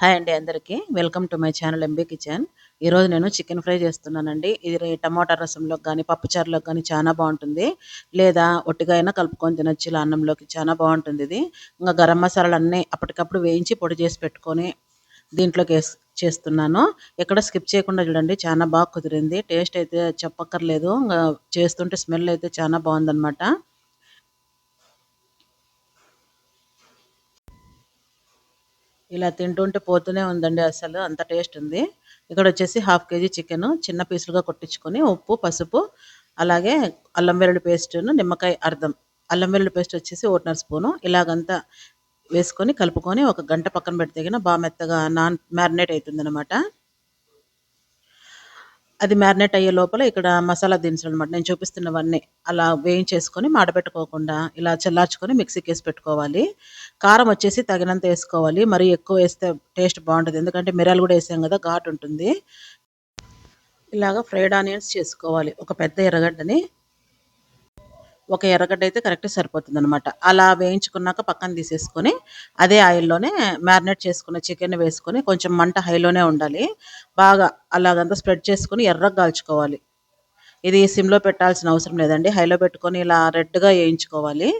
Hi అండి అందరికీ. Welcome to my channel MB kitchen. ఈరోజు నేను చికెన్ ఫ్రై చేస్తున్నానండి. ఇది టమాటా రసంలోకి కానీ పప్పుచారులోకి కానీ చాలా బాగుంటుంది. లేదా ఒట్టిగా అయినా కలుపుకొని తినొచ్చు. ఇలా అన్నంలోకి చాలా బాగుంటుంది ఇది. ఇంకా గరం మసాలాలు అన్నీ అప్పటికప్పుడు వేయించి పొడి చేసి పెట్టుకొని దీంట్లోకి వేసి చేస్తున్నాను. ఎక్కడ స్కిప్ చేయకుండా చూడండి. చాలా బాగా కుదిరింది. టేస్ట్ అయితే చెప్పక్కర్లేదు. ఇంకా చేస్తుంటే స్మెల్ అయితే చాలా బాగుందన్నమాట. ఇలా తింటుంటే పోతూనే ఉందండి అసలు. అంత టేస్ట్ ఉంది. ఇక్కడ వచ్చేసి హాఫ్ కేజీ చికెన్ చిన్న పీసులుగా కొట్టించుకొని ఉప్పు పసుపు అలాగే అల్లం వెల్లుల్లి పేస్ట్ను నిమ్మకాయ అర్థం. అల్లం వెల్లుల్లి పేస్ట్ వచ్చేసి ఓటనర్ స్పూను. ఇలాగంతా వేసుకొని కలుపుకొని ఒక గంట పక్కన పెడితే బాగా మెత్తగా నాన్ మ్యారినేట్ అవుతుంది అనమాట అది మ్యారినేట్ అయ్యే లోపల ఇక్కడ మసాలా దినుసులు అనమాట నేను చూపిస్తున్నవన్నీ అలా వేయించేసుకొని మాడబెట్టుకోకుండా ఇలా చల్లార్చుకొని మిక్సీకి వేసి పెట్టుకోవాలి. కారం వచ్చేసి తగినంత వేసుకోవాలి. మరి ఎక్కువ వేస్తే టేస్ట్ బాగుంటుంది ఎందుకంటే మిరాలు కూడా వేసాం కదా ఘాటు ఉంటుంది. ఇలాగ ఫ్రైడ్ ఆనియన్స్ చేసుకోవాలి. ఒక పెద్ద ఎర్రగడ్డని ఒక ఎర్రగడ్డ అయితే కరెక్ట్ సరిపోతుంది అనమాట అలా వేయించుకున్నాక పక్కన తీసేసుకొని అదే ఆయిల్లోనే మ్యారినేట్ చేసుకున్న చికెన్ వేసుకొని కొంచెం మంట హైలోనే ఉండాలి. బాగా అలాగంతా స్ప్రెడ్ చేసుకుని ఎర్రగా కాల్చుకోవాలి. ఇది సిమ్లో పెట్టాల్సిన అవసరం లేదండి. హైలో పెట్టుకొని ఇలా రెడ్గా వేయించుకోవాలి.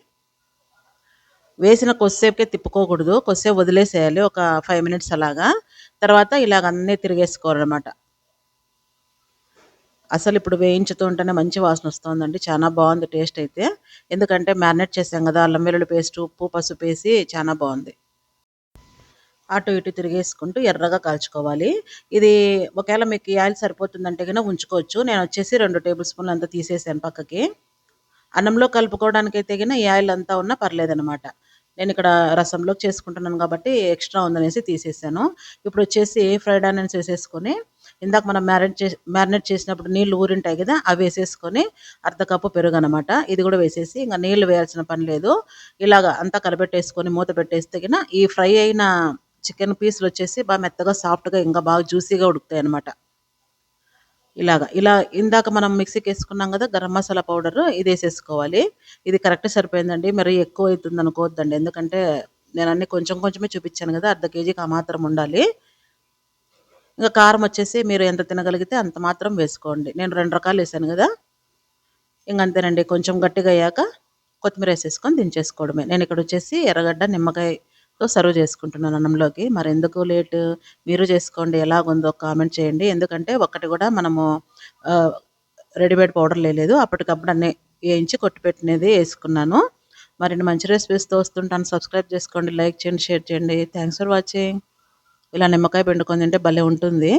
వేసిన కొద్దిసేపుకే తిప్పుకోకూడదు. కొద్దిసేపు వదిలేసేయాలి. ఒక ఫైవ్ మినిట్స్ అలాగా. తర్వాత ఇలాగ అన్నీ తిరిగేసుకోవాలన్నమాట. అసలు ఇప్పుడు వేయించుతూ ఉంటేనే మంచి వాసన వస్తుందండి. చాలా బాగుంది టేస్ట్ అయితే. ఎందుకంటే మ్యారినేట్ చేసాం కదా అల్లం వెల్లుల్లి పేస్ట్ ఉప్పు పసుపు వేసి చాలా బాగుంది. అటు ఇటు తిరిగేసుకుంటూ ఎర్రగా కాల్చుకోవాలి. ఇది ఒకవేళ మీకు ఆయిల్ సరిపోతుందంటే కనుక ఉంచుకోవచ్చు. నేను వచ్చేసి రెండు టేబుల్ స్పూన్లు అంతా తీసేసాను పక్కకి. అన్నంలో కలుపుకోవడానికి అయితే కనుక ఈ ఆయిల్ అంతా ఉన్నా పర్లేదనమాట నేను ఇక్కడ రసంలోకి చేసుకుంటున్నాను కాబట్టి ఎక్స్ట్రా ఉందనేసి తీసేసాను. ఇప్పుడు వచ్చేసి ఫ్రైడ్ ఆనియన్స్ వేసేసుకొని ఇందాక మనం మ్యారినేట్ చేసి మ్యారినేట్ చేసినప్పుడు నీళ్ళు ఊరింటాయి కదా అవి వేసేసుకొని అర్ధ కప్పు పెరుగు అనమాట ఇది కూడా వేసేసి ఇంకా నీళ్ళు వేయాల్సిన పని లేదు. ఇలాగ అంతా కలబెట్టేసుకొని మూత పెట్టేస్తే కన్నా ఈ ఫ్రై అయిన చికెన్ పీసులు వచ్చేసి బాగా మెత్తగా సాఫ్ట్గా ఇంకా బాగా జ్యూసీగా ఉడుకుతాయి అనమాట ఇలాగ ఇలా ఇందాక మనం మిక్సీకి వేసుకున్నాం కదా గరం మసాలా పౌడర్ ఇది వేసేసుకోవాలి. ఇది కరెక్ట్ సరిపోయిందండి. మరి ఎక్కువ అవుతుంది అనుకోవద్దండి ఎందుకంటే నేను అన్ని కొంచెం కొంచెమే చూపించాను కదా అర్ధ కేజీకి ఆ మాత్రం ఉండాలి. ఇంకా కారం వచ్చేసి మీరు ఎంత తినగలిగితే అంత మాత్రం వేసుకోండి. నేను రెండు రకాలు వేసాను కదా. ఇంకంతేనండి కొంచెం గట్టిగా అయ్యాక కొత్తిమీర వేసేసుకొని దించేసుకోవడమే. నేను ఇక్కడ వచ్చేసి ఎర్రగడ్డ నిమ్మకాయతో సర్వ్ చేసుకుంటున్నాను అన్నంలోకి. మరి ఎందుకు లేట్? మీరు చేసుకోండి. ఎలాగుందో కామెంట్ చేయండి. ఎందుకంటే ఒక్కటి కూడా మనము రెడీమేడ్ పౌడర్ లేదు అప్పటికప్పుడు అన్నీ వేయించి కొట్టిపెట్టినది వేసుకున్నాను. మరిన్ని మంచి రెసిపీస్తో వస్తుంటాను. సబ్స్క్రైబ్ చేసుకోండి. లైక్ చేయండి. షేర్ చేయండి. థ్యాంక్స్ ఫర్ వాచింగ్ ఇలా నిమ్మకాయ పిండుకొని తింటే భలే ఉంటుంది.